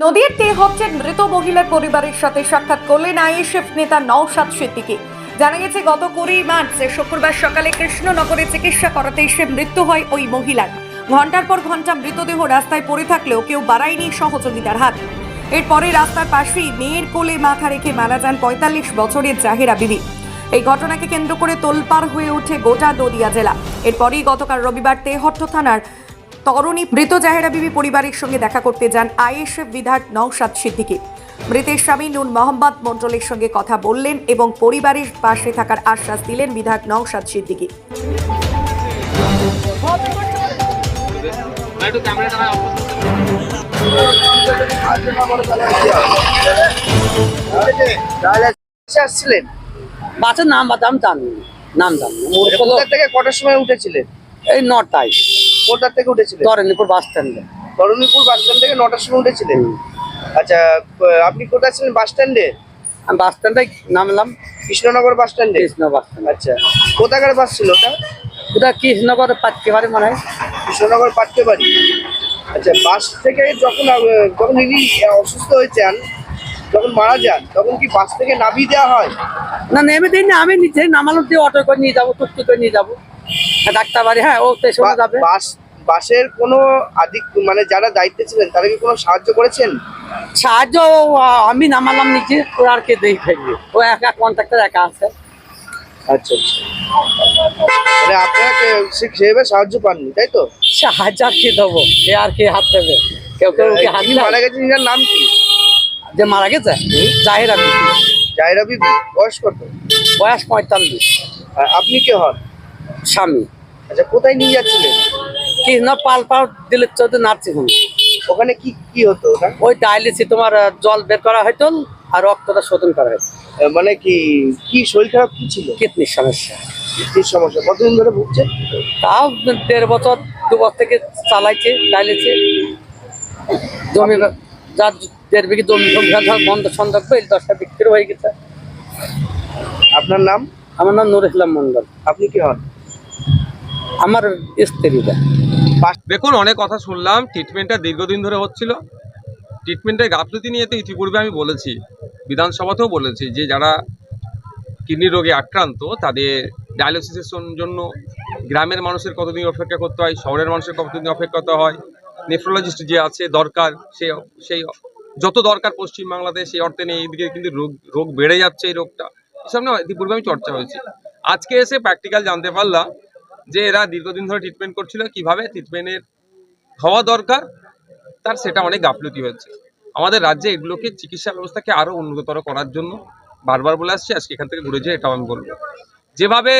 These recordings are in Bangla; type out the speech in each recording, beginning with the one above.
নদীর তে হচ্ছেন মৃত মহিলার পরিবারের সাথে সাক্ষাৎ করলেন আইএসএফ নেতা নওশাদ সিদ্দিকী। জানা গেছে, গত কুড়ি মার্চ, শুক্রবার সকালে কৃষ্ণনগরে চিকিৎসা করাতে এসে মৃত্যু হয় ওই মহিলার। ঘণ্টার পর ঘণ্টা মৃতদেহ রাস্তায় পড়ে থাকলেও কেউ বাড়ায়নি সহযোগিতার হাত। এরপরে রাস্তার পাশেই মেয়ের কোলে মাথা রেখে মারা যান পঁয়তাল্লিশ বছরের জাহেরা বিবি। এই ঘটনাকে কেন্দ্র করে তোলপাড় হয়ে ওঠে গোটা নদিয়া জেলা। এরপরই গতকাল রবিবার তেহট্ট থানার তরুণী মৃত জাহেরা বিবি পরিবারের সঙ্গে দেখা করতে যান আইএসএফ বিধায়ক নওশাদ সিদ্দিকী। মৃতের স্বামী নুন মোহাম্মদ মণ্ডলের সঙ্গে কথা বললেন এবং পরিবারের পাশে থাকার আশ্বাস দিলেন বিধায়ক নওশাদ সিদ্দিকী। আসছিলেন? বাসের নাম জানি নাম জানি থেকে কটার সময় উঠেছিলেন? এই নটায়। কোথা থেকে উঠেছিলেন? তরেন্দ্রপুর বাস স্ট্যান্ডে তরুণীপুর বাস স্ট্যান্ড থেকে নটার সময় উঠেছিলেন? আচ্ছা আপনি কোথায় ছিলেন? বাস স্ট্যান্ডে আমি বাস স্ট্যান্ডে নামলাম। কৃষ্ণনগর বাস স্ট্যান্ডে কৃষ্ণ বাস স্ট্যান্ড আচ্ছা কোথাকার বাস ছিল ওটা? ওটা কৃষ্ণনগর পাটকে পারে মনে হয়। কৃষ্ণনগর পাঠতে বাড়ি আচ্ছা বাস থেকে যখন যখন ইনি অসুস্থ হয়েছেন যখন মারা যান তখন কি বাস থেকে নামিয়ে দেওয়া হয়? না নেমে দিই না আমি নিজে নামালো দিয়ে অটো করে নিয়ে যাব টুকটুক করে নিয়ে যাব। ডাক্তার বাড়ি হ্যাঁ ও বা- যাবে। বাস বাসের কোনো আধিক মানে যারা দায়িত্বে ছিলেন তারা কি কোনো সাহায্য করেছেন? সাহায্য আমি নামালাম নিচে ও আর কে দেখে ফেলবে। ও একা কন্ট্রাক্টর একা আছে। আচ্ছা আচ্ছা। মানে আপনারা সেভাবে সাহায্য পাননি তাই তো? সাহায্য আর কি দেবো? কে আর কে হাত দেবে? কেউ কেউ ওকে হাত মারা গেছেন এনার নাম কি? যে মারা গেছে? জাহেরা বিবি। জায়রা বিবি বয়স কত? বয়স পঁয়তাল্লিশ। আপনি কে হন? স্বামী। আচ্ছা কোথায় নিয়ে যাচ্ছিলেন? কৃষ্ণ পাল পাল দিলের চৌধুরী নার্সিং হোম ওখানে কি কি হতো ওটা? ওই ডায়ালিসিস তোমার জল বের করা হয়তো আর রক্তটা শোধন করা হয়তো মানে কি কি শরীর খারাপ কি ছিল? কিডনির সমস্যা। কি সমস্যা। কতদিন ধরে ভুগছে? তাও দেড় বছর দু বছর থেকে চালাইছে ডায়ালিসিস। জমি যার দেড় বিঘে জমি জমি বন্ধ সন্দেহ এই দশটা বিক্রি হয়ে গেছে। আপনার নাম? আমার নাম নুর ইসলাম মন্ডল আপনি কি হন? আমার স্ত্রীটা দেখুন, অনেক কথা শুনলাম ট্রিটমেন্টটা দীর্ঘদিন ধরে হচ্ছিল। ট্রিটমেন্টের গাফলতি নিয়ে তো ইতিপূর্বে আমি বলেছি, বিধানসভাতেও বলেছি যে যারা কিডনি রোগে আক্রান্ত, তাদের ডায়ালিসিসের জন্য গ্রামের মানুষের কতদিন অপেক্ষা করতে হয়, শহরের মানুষের কতদিন অপেক্ষা করতে হয় নেফ্রোলজিস্ট যে আছে, দরকার, সে সেই যত দরকার পশ্চিমবাংলাতে সেই অর্থে নেই এইদিকে কিন্তু রোগ রোগ বেড়ে যাচ্ছে এই রোগটা। এসব না ইতিপূর্বে আমি চর্চা হয়েছি। আজকে এসে প্র্যাকটিক্যাল জানতে পারলাম যে এরা দীর্ঘদিন ধরে ট্রিটমেন্ট করছিল, কীভাবে ট্রিটমেন্টের হওয়া দরকার, তার সেটা অনেক গাফলতি হয়েছে। আমাদের রাজ্যে এগুলোকে চিকিৎসা ব্যবস্থাকে আরও উন্নততর করার জন্য বারবার বলে আসছি, আজকে এখান থেকে ঘুরে যেয়ে এটাও আমি বলব। যেভাবে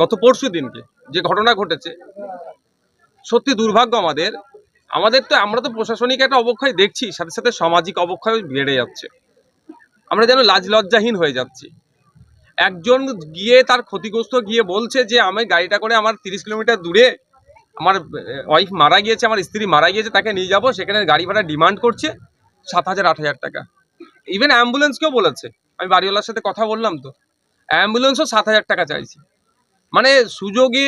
গত পরশু দিনকে যে ঘটনা ঘটেছে, সত্যি দুর্ভাগ্য আমাদের। আমাদের তো, আমরা তো প্রশাসনিক একটা অবক্ষয় দেখছি, সাথে সাথে সামাজিক অবক্ষয় বেড়ে যাচ্ছে। আমরা যেন লাজ লজ্জাহীন হয়ে যাচ্ছি। একজন গিয়ে তার ক্ষতিগ্রস্ত গিয়ে বলছে যে আমি গাড়িটা করে আমার তিরিশ কিলোমিটার দূরে আমার ওয়াইফ মারা গিয়েছে, আমার স্ত্রী মারা গিয়েছে, তাকে নিয়ে যাব। সেখানে গাড়ি ভাড়া ডিমান্ড করছে সাত হাজার, আট হাজার টাকা। ইভেন অ্যাম্বুলেন্সকেও বলেছে। আমি বাড়িওয়ালার সাথে কথা বললাম তো। অ্যাম্বুলেন্সও সাত হাজার টাকা চাইছি। মানে সুযোগে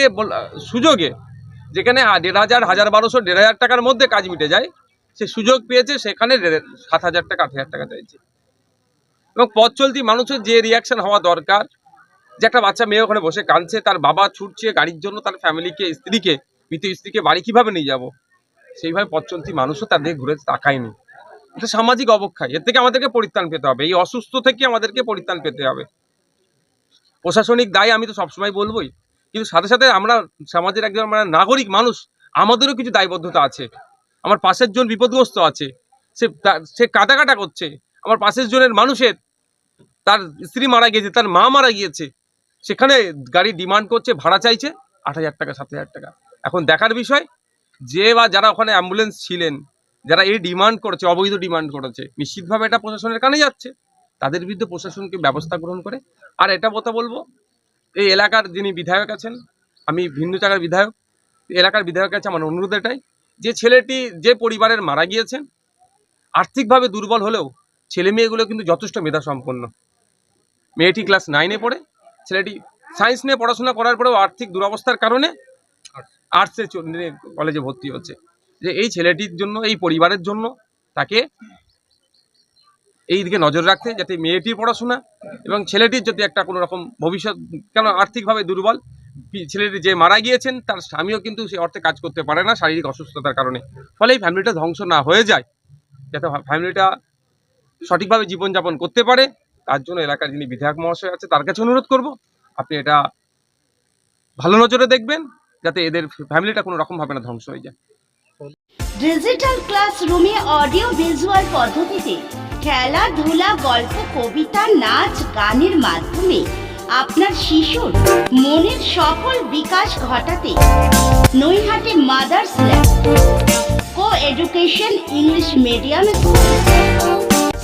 সুযোগে যেখানে দেড় হাজার হাজার বারোশো, দেড় হাজার টাকার মধ্যে কাজ মিটে যায়, সে সুযোগ পেয়েছে, সেখানে সাত হাজার টাকা, আট হাজার টাকা চাইছে। এবং পথ চলতি মানুষের যে রিয়াকশন হওয়া দরকার, যে একটা বাচ্চা মেয়ে ওখানে বসে কাঁদছে, তার বাবা ছুটছে গাড়ির জন্য, তার ফ্যামিলিকে, স্ত্রীকে মৃত স্ত্রীকে বাড়ি কীভাবে নিয়ে যাব? সেইভাবে পথ চলতি মানুষও তার দিকে ঘুরে তাকায়নি। এটা সামাজিক অবক্ষয়, এর থেকে আমাদেরকে পরিত্রাণ পেতে হবে। এই অসুস্থ থেকে আমাদেরকে পরিত্রাণ পেতে হবে। প্রশাসনিক দায় আমি তো সবসময় বলবোই, কিন্তু সাথে সাথে আমরা সমাজের একজন আমরা নাগরিক মানুষ, আমাদেরও কিছু দায়বদ্ধতা আছে। আমার পাশের জন বিপদগ্রস্ত আছে, সে সে কাটা করছে। আমার পাশের জনের মানুষের, তার স্ত্রী মারা গিয়েছে, তার মা মারা গিয়েছে, সেখানে গাড়ি ডিমান্ড করছে, ভাড়া চাইছে, আট হাজার টাকা, সাত হাজার টাকা। এখন দেখার বিষয়, যে বা যারা ওখানে অ্যাম্বুলেন্স ছিলেন, যারা এই ডিমান্ড করেছে, অবৈধ ডিমান্ড করেছে, নিশ্চিতভাবে এটা প্রশাসনের কানে যাচ্ছে। তাদের বিরুদ্ধে প্রশাসনকে ব্যবস্থা গ্রহণ করে। আর এটা কথা বলব, এই এলাকার যিনি বিধায়ক আছেন, আমি ভিন্ন জায়গার বিধায়ক, এলাকার বিধায়কের কাছে আমার অনুরোধ এটাই, যে ছেলেটি যে পরিবারের মারা গিয়েছেন, আর্থিকভাবে দুর্বল হলেও ছেলে মেয়েগুলো কিন্তু যথেষ্ট মেধা সম্পন্ন মেয়েটি ক্লাস নাইনে পড়ে ছেলেটি সায়েন্স নিয়ে পড়াশোনা করার পরেও আর্থিক দুরবস্থার কারণে আর্টসে কলেজে ভর্তি হচ্ছে। যে এই ছেলেটির জন্য এই পরিবারের জন্য তাকে এই দিকে নজর রাখতে যাতে মেয়েটির পড়াশোনা এবং ছেলেটির যদি একটা কোনো রকম ভবিষ্যৎ কেন আর্থিকভাবে দুর্বল ছেলেটি যে মারা গিয়েছেন তার স্বামীও কিন্তু সে অর্থে কাজ করতে পারে না শারীরিক অসুস্থতার কারণে। ফলে এই ফ্যামিলিটা ধ্বংস না হয়ে যায়। যাতে ফ্যামিলিটা সঠিকভাবে জীবনযাপন করতে পারে, তার জন্য এলাকার যিনি বিধায়ক মহাশয় আছে, তার কাছে অনুরোধ করব, আপনি এটা ভালো নজরে দেখবেন, যাতে এদের ফ্যামিলিটা কোনো রকমভাবে না ধ্বংস হয়ে যায়। ডিজিটাল ক্লাসরুমে অডিও ভিজুয়াল পদ্ধতিতে খেলাধুলা গল্প, কবিতা, নাচ, গানের মাধ্যমে আপনার শিশুর মনের সফল বিকাশ ঘটাতে Naihati mothers lab. Co education English medium school